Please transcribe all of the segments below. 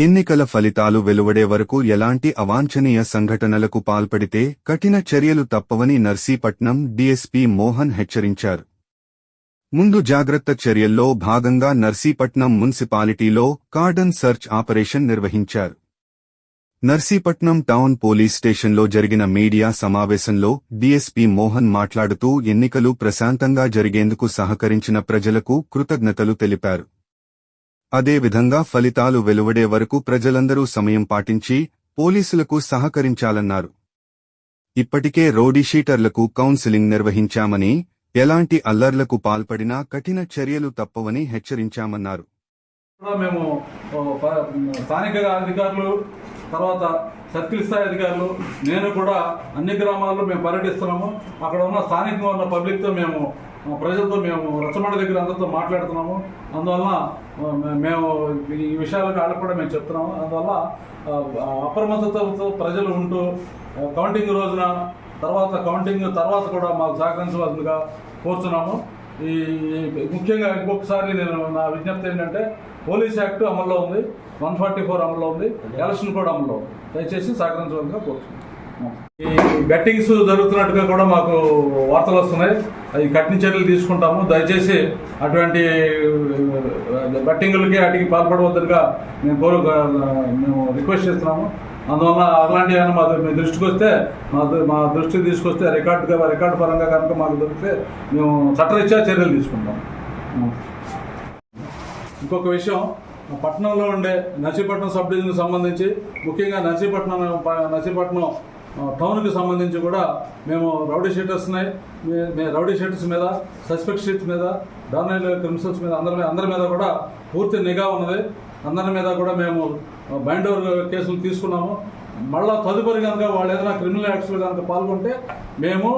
ఎన్నికల ఫలితాలు వెలువడే వరకు ఎలాంటి అవాంఛనీయ సంఘటనలకు పాల్పడితే కఠిన చర్యలు తప్పవని నర్సీపట్నం డీఎస్పీ మోహన్ హెచ్చరించారు. ముందు జాగ్రత్త చర్యల్లో భాగంగా నర్సీపట్నం మున్సిపాలిటీలో కార్డన్ సర్చ్ ఆపరేషన్ నిర్వహించారు. నర్సీపట్నం టౌన్ పోలీస్ స్టేషన్లో జరిగిన మీడియా సమావేశంలో డీఎస్పీ మోహన్ మాట్లాడుతూ ఎన్నికలు ప్రశాంతంగా జరిగేందుకు సహకరించిన ప్రజలకు కృతజ్ఞతలు తెలిపారు. అదేవిధంగా ఫలితాలు వెలువడే వరకు ప్రజలందరూ సమయం పాటించి పోలీసులకు సహకరించాలన్నారు. ఇప్పటికే రోడీషీటర్లకు కౌన్సిలింగ్ నిర్వహించామని ఎలాంటి అల్లర్లకు పాల్పడినా కఠిన చర్యలు తప్పవని హెచ్చరించామన్నారు. మేము స్థానిక అధికారులు తర్వాత సర్కిల్ స్థాయి అధికారులు నేను కూడా అన్ని గ్రామాల్లో మేము పర్యటిస్తున్నాము. అక్కడ ఉన్న స్థానికంగా ఉన్న పబ్లిక్తో మేము ప్రజలతో మేము రచ్చమండ దగ్గర అందరితో మాట్లాడుతున్నాము. అందువలన మేము ఈ విషయాలకు వాళ్ళకు కూడా మేము చెప్తున్నాము. అందువల్ల అప్రమత్తతో ప్రజలు ఉంటూ కౌంటింగ్ రోజున తర్వాత కౌంటింగ్ తర్వాత కూడా మాకు సహకరించవలసిందిగా కోరుతున్నాము ఈ ముఖ్యంగా ఇంకొకసారి నేను నా విజ్ఞప్తి ఏంటంటే పోలీస్ యాక్ట్ అమల్లో ఉంది. వన్ ఫార్టీ ఫోర్ అమల్లో ఉంది. ఎలక్షన్ కూడా అమల్లో ఉంది. దయచేసి సహకరించవలసిందిగా కోరుతున్నాను ఈ బెట్టింగ్స్ జరుగుతున్నట్టుగా కూడా మాకు వార్తలు వస్తున్నాయి. అది కఠిన చర్యలు తీసుకుంటాము. దయచేసి అటువంటి బట్టింగులకి వాటికి పాల్పడవద్దుగా మేము కోరు మేము రిక్వెస్ట్ చేస్తున్నాము. అందువల్ల అలాంటి ఏమైనా మా మీ దృష్టికి వస్తే మా మా దృష్టికి తీసుకొస్తే రికార్డుగా రికార్డు పరంగా కనుక మాకు దొరికితే మేము చట్టరీత్యా చర్యలు తీసుకుంటాం ఇంకొక విషయం పట్టణంలో ఉండే నర్సీపట్నం సబ్ డివిజన్కి సంబంధించి ముఖ్యంగా నర్సీపట్నం నసీపట్నం నర్సీపట్నం టౌన్కి సంబంధించి కూడా మేము రౌడీ షీటర్స్ని రౌడీ షీటర్స్ మీద సస్పెక్ట్ షీట్స్ మీద డానైల్ క్రిమినల్స్ మీద అందరి మీద అందరి మీద కూడా పూర్తి నిఘా ఉన్నది. అందరి మీద కూడా మేము బైండ్ ఓవర్ కేసులు తీసుకున్నాము. మళ్ళా తదుపరి కనుక వాళ్ళు ఏదైనా క్రిమినల్ యాక్ట్స్లో కనుక పాల్గొంటే మేము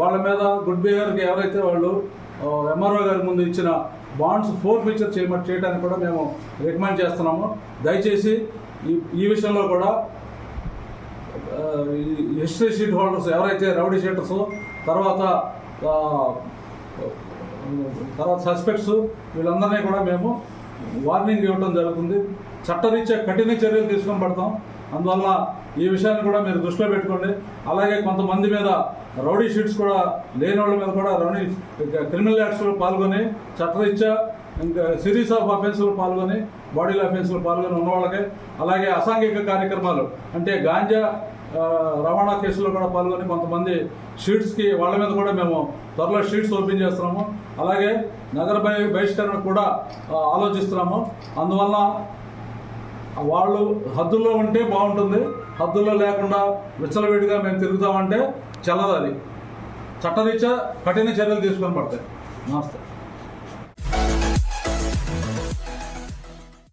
వాళ్ళ మీద గుడ్ బిహేవియర్కి ఎవరైతే వాళ్ళు ఎంఆర్ఓ గారి ముందు ఇచ్చిన బాండ్స్ ఫోర్ ఫీచర్ చేయమని చేయడానికి కూడా మేము రికమెండ్ చేస్తున్నాము. దయచేసి ఈ ఈ విషయంలో కూడా హిస్టరీ షీట్ హోల్డర్స్ ఎవరైతే రౌడీ షీటర్స్ తర్వాత తర్వాత సస్పెక్ట్స్ వీళ్ళందరినీ కూడా మేము వార్నింగ్ ఇవ్వడం జరుగుతుంది. చట్టరీత్యా కఠిన చర్యలు తీసుకొని పడతాం. అందువల్ల ఈ విషయాన్ని కూడా మీరు దృష్టిలో పెట్టుకోండి. అలాగే కొంతమంది మీద రౌడీ షీట్స్ కూడా లేని వాళ్ళ మీద కూడా రౌడీ క్రిమినల్ యాక్ట్స్లో పాల్గొని చట్టరీత్యా ఇంకా సిరీస్ ఆఫ్ అఫెన్స్లో పాల్గొని బాడీలో అఫెన్స్లో పాల్గొని ఉన్నవాళ్ళకి అలాగే అసాంఘిక కార్యక్రమాలు అంటే గాంజా రవాణా కేసులో కూడా పాల్గొని కొంతమంది షీట్స్కి వాళ్ళ మీద కూడా మేము త్వరలో షీట్స్ ఓపెన్ చేస్తున్నాము. అలాగే నగర బహి- బహిష్కరణ కూడా ఆలోచిస్తున్నాము. అందువల్ల వాళ్ళు హద్దుల్లో ఉంటే బాగుంటుంది హద్దుల్లో లేకుండా విచ్చలవిడిగా మేము తిరుగుతామంటే చల్లదు చట్టరీత్యా కఠిన చర్యలు తీసుకొని పడతాయి. నమస్తే.